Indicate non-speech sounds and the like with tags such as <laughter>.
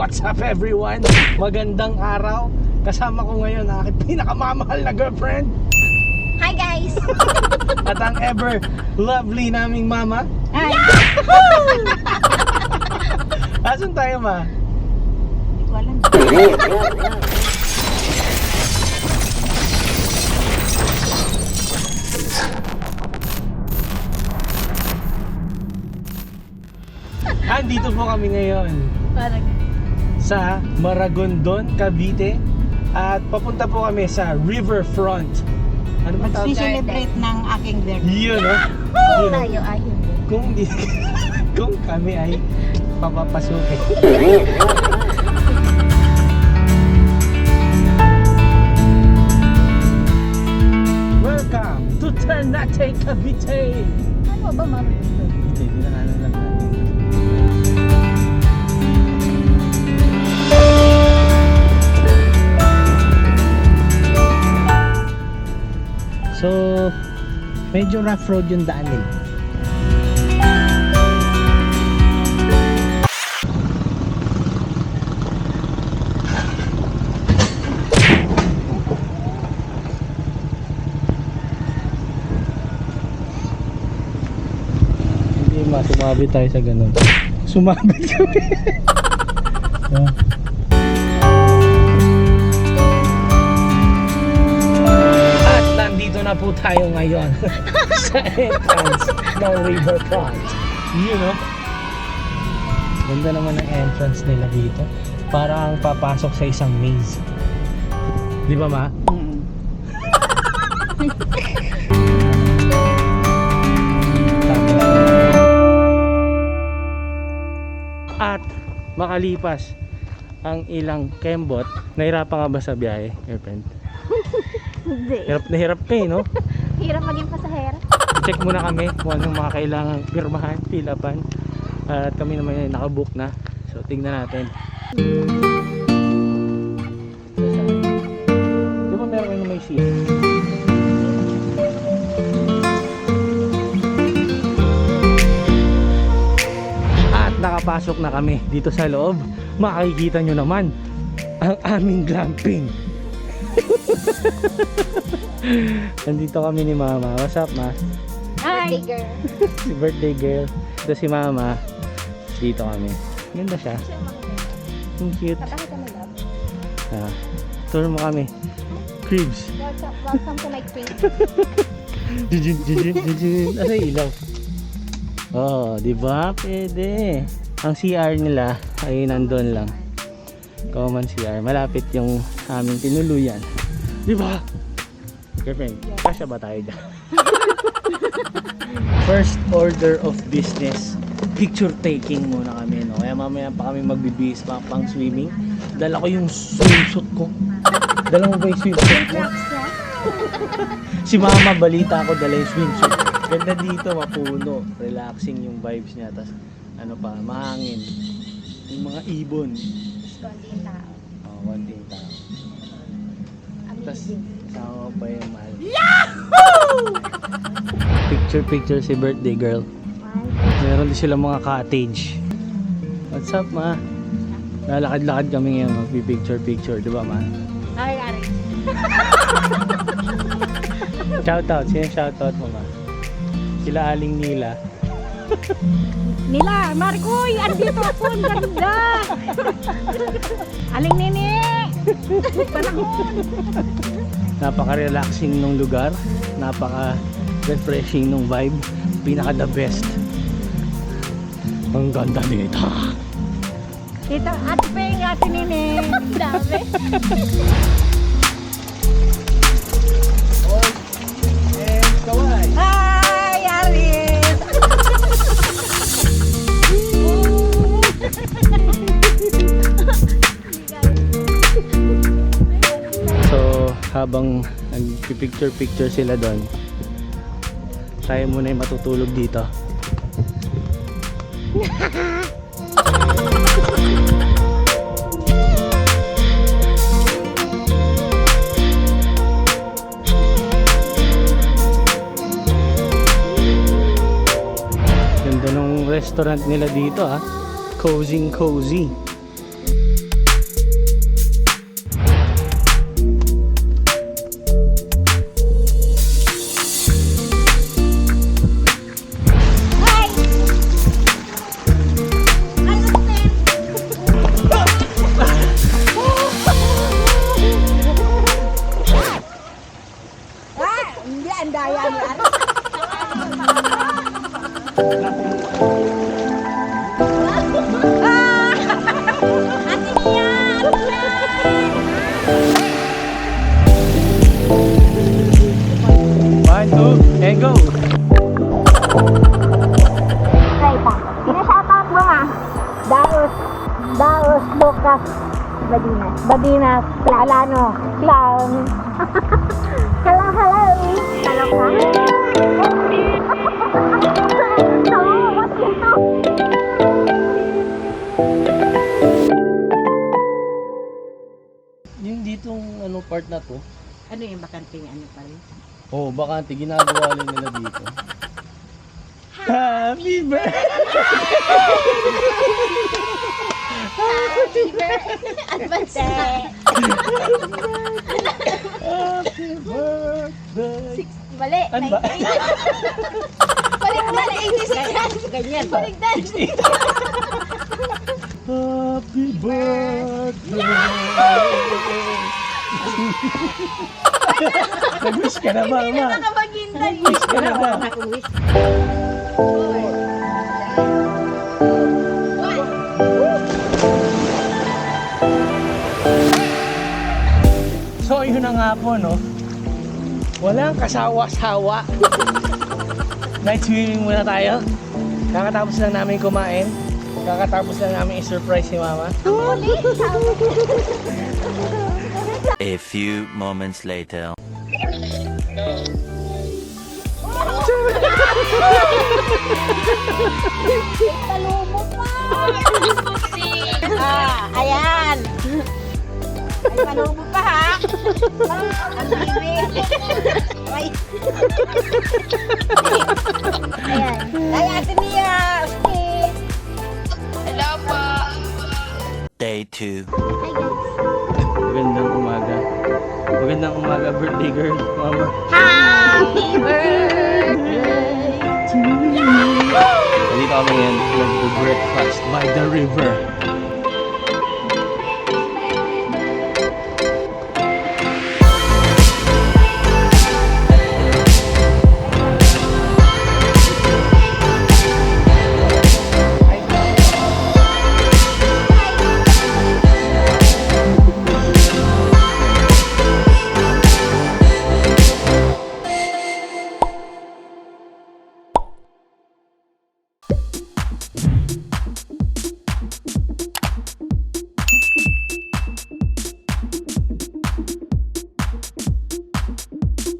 What's up everyone? Magandang araw. Kasama ko ngayon ang aking <laughs> pinakamamahal na girlfriend Hi guys! <laughs> at ang ever lovely naming mama. Hi! <laughs> Asan tayo ma? Hindi ko alam. Andito po kami ngayon Parang, sa Maragondon, Cavite at papunta po kami sa Riverfront. Ano ba tawag? mag-celebrate ng aking birthday. Yun, no? Kung Yun. tayo ay hindi. Kung di, <laughs> kung kami ay papapasukin. <laughs> medyo rough road yung daan nila. Hindi ma, sumabit tayo sa ganun. Sumabit kami. Ah. <laughs> po tayo ngayon <laughs> sa entrance ng Riverfront. You know? Ganda naman ang entrance nila dito. Parang papasok sa isang maze. Di ba ma? <laughs> At makalipas ang ilang kembot, nahirapan ka ba sa biyahe, girlfriend? Hindi. Hirap na hirap ka eh, no? <laughs> Hirap maging pasahero. check muna kami kung anong mga kailangang pirmahan, pilapan. At kami naman ay nakabook na. So tingnan natin. Di ba meron kayo may seat? At nakapasok na kami dito sa loob. Makikita nyo naman ang aming glamping. <laughs> Nandito kami ni Mama. What's up, Ma? Hi! girl. <laughs> si birthday girl. Ito si mama. Dito kami. Ganda siya. Ang cute. Ah, tour mo kami. Cribs. Welcome, welcome to my crib. <laughs> Jijin, jijin, jijin. Asa yung ilaw? Oh, di ba? Pwede. Ang CR nila ay nandun lang. Common CR. Malapit yung aming tinuluyan. Di ba? Girlfriend, kasya ba tayo dyan? <laughs> First order of business. Picture taking muna kami, no? Kaya mamaya pa kami magbibihis pa pang swimming. Dala ko yung swimsuit ko. Dala mo ba yung swimsuit niya. <laughs> Si mama, balita ko dala yung swimsuit. Ganda dito, mapuno. Relaxing yung vibes niya. Tapos, ano pa, mahangin. Yung mga ibon. Konti yung tao. Oh. Tapos, kasama pa yung mahal. Picture, picture si birthday girl. Meron din sila mga cottage. What's up, ma? Lalakad-lakad kami ngayon, magpi-picture-picture, di ba, ma? Hi, Ari. Shoutout, sino shoutout mo, ma? Sila Aling Nila. Nila, Markoy, andito ako, ang ganda. Aling nini. Panahon. Napaka-relaxing nung lugar, napaka-refreshing nung vibe, pinaka the best. Ang ganda nito. Dito, ate Peng, ate nini. <laughs> Ang dami. <laughs> Habang nagpipicture-picture sila doon, tayo muna yung matutulog dito. Ganda ng restaurant nila dito ah. Cozy cozy. Daos, Bukas, Badinas. Badinas, Lalano, Clown. <laughs> hello, hello. Hello ka? No, what's? Yung ditong ano part na to, Ano yung bakanting ano pa rin? oh, bakante, ginagawa lang nila dito. Happy birthday! <laughs> Happy birthday! Advance Happy birthday! Mali. Ano ba? Balik na, 86 Ganyan. Balik na. Happy birthday! Nag-wish ka na ba, ma? Nakapaghintay. Wish ka na ba? So, yun na nga po, no? Walang kasawa-sawa. <laughs> Night swimming muna tayo. Kakatapos lang namin kumain. Kakatapos lang namin i-surprise si Mama. A few moments later. Palumo pa. ah, ayan. Ay, palumo pa ha. Ayan. Ay, ate niya. Okay. Day 2. Hi guys. Magandang umaga. Magandang umaga, birthday girl, Mama. Happy birthday. Dito kami ngayon, nag-breakfast by the river.